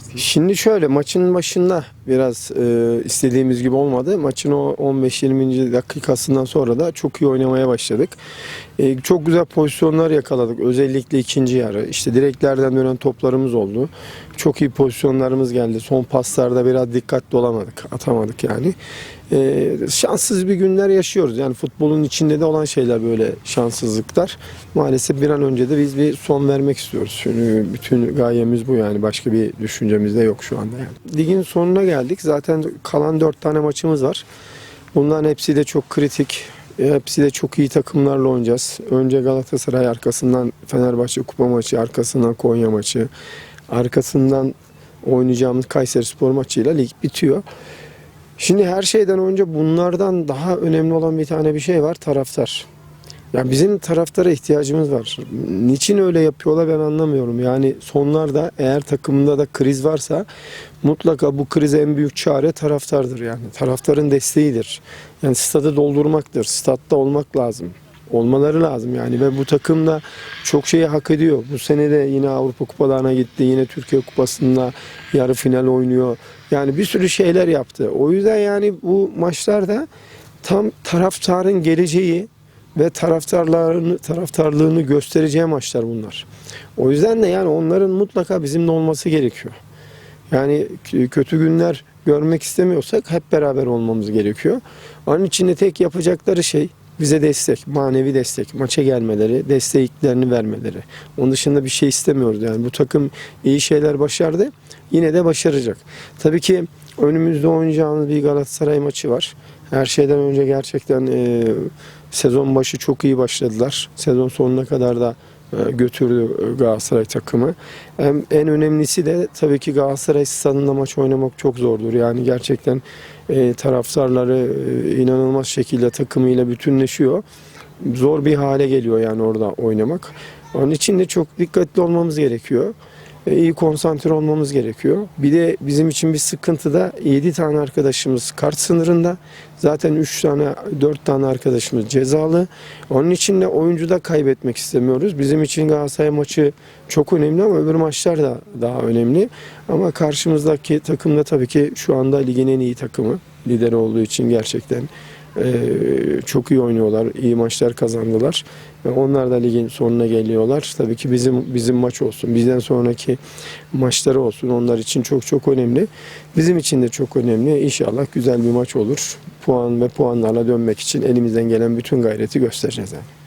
dersin? Şimdi şöyle maçın başında biraz e, istediğimiz gibi olmadı. Maçın o 15-20. dakikasından sonra da çok iyi oynamaya başladık. E, çok güzel pozisyonlar yakaladık. Özellikle ikinci yarı. İşte direklerden dönen toplarımız oldu. Çok iyi pozisyonlarımız geldi. Son paslarda biraz dikkatli olamadık. Atamadık yani. E, şanssız bir günler yaşıyoruz. Yani futbolun içinde de olan şeyler böyle şanssızlıklar. Maalesef bir an önce de biz bir son vermek istiyoruz. Çünkü bütün gayemiz bu yani. Başka bir düşüncemiz de yok şu anda yani. Ligin sonuna geldik. Zaten kalan dört tane maçımız var. Bunların hepsi de çok kritik. Hepsi de çok iyi takımlarla oynayacağız. Önce Galatasaray arkasından Fenerbahçe kupa maçı, arkasından Konya maçı, arkasından oynayacağımız Kayseri Spor maçıyla lig bitiyor. Şimdi her şeyden önce bunlardan daha önemli olan bir tane bir şey var taraftar. Ya bizim taraftara ihtiyacımız var. Niçin öyle yapıyorlar ben anlamıyorum. Yani sonlarda eğer takımında da kriz varsa mutlaka bu krize en büyük çare taraftardır yani. Taraftarın desteğidir. Yani stadı doldurmaktır. Statta olmak lazım. Olmaları lazım yani ve bu takım da çok şeyi hak ediyor. Bu sene de yine Avrupa Kupalarına gitti. Yine Türkiye Kupası'nda yarı final oynuyor. Yani bir sürü şeyler yaptı. O yüzden yani bu maçlarda tam taraftarın geleceği ve taraftarlarını taraftarlığını göstereceği maçlar bunlar. O yüzden de yani onların mutlaka bizimle olması gerekiyor. Yani kötü günler görmek istemiyorsak hep beraber olmamız gerekiyor. Onun için de tek yapacakları şey bize destek, manevi destek, maça gelmeleri, desteklerini vermeleri. Onun dışında bir şey istemiyoruz yani. Bu takım iyi şeyler başardı, yine de başaracak. Tabii ki önümüzde oynayacağımız bir Galatasaray maçı var. Her şeyden önce gerçekten e, sezon başı çok iyi başladılar. Sezon sonuna kadar da götürdü e, Galatasaray takımı. En, en önemlisi de tabii ki Galatasaray stadında maç oynamak çok zordur. Yani gerçekten e, taraftarları e, inanılmaz şekilde takımıyla bütünleşiyor. Zor bir hale geliyor yani orada oynamak. Onun için de çok dikkatli olmamız gerekiyor. İyi konsantre olmamız gerekiyor. Bir de bizim için bir sıkıntı da 7 tane arkadaşımız kart sınırında. Zaten 3 tane 4 tane arkadaşımız cezalı. Onun için de oyuncu da kaybetmek istemiyoruz. Bizim için Galatasaray maçı çok önemli ama öbür maçlar da daha önemli. Ama karşımızdaki takım da tabii ki şu anda ligin en iyi takımı. Lider olduğu için gerçekten çok iyi oynuyorlar, iyi maçlar kazandılar. Onlar da ligin sonuna geliyorlar. Tabii ki bizim bizim maç olsun, bizden sonraki maçları olsun onlar için çok çok önemli. Bizim için de çok önemli. İnşallah güzel bir maç olur. Puan ve puanlarla dönmek için elimizden gelen bütün gayreti göstereceğiz. Yani.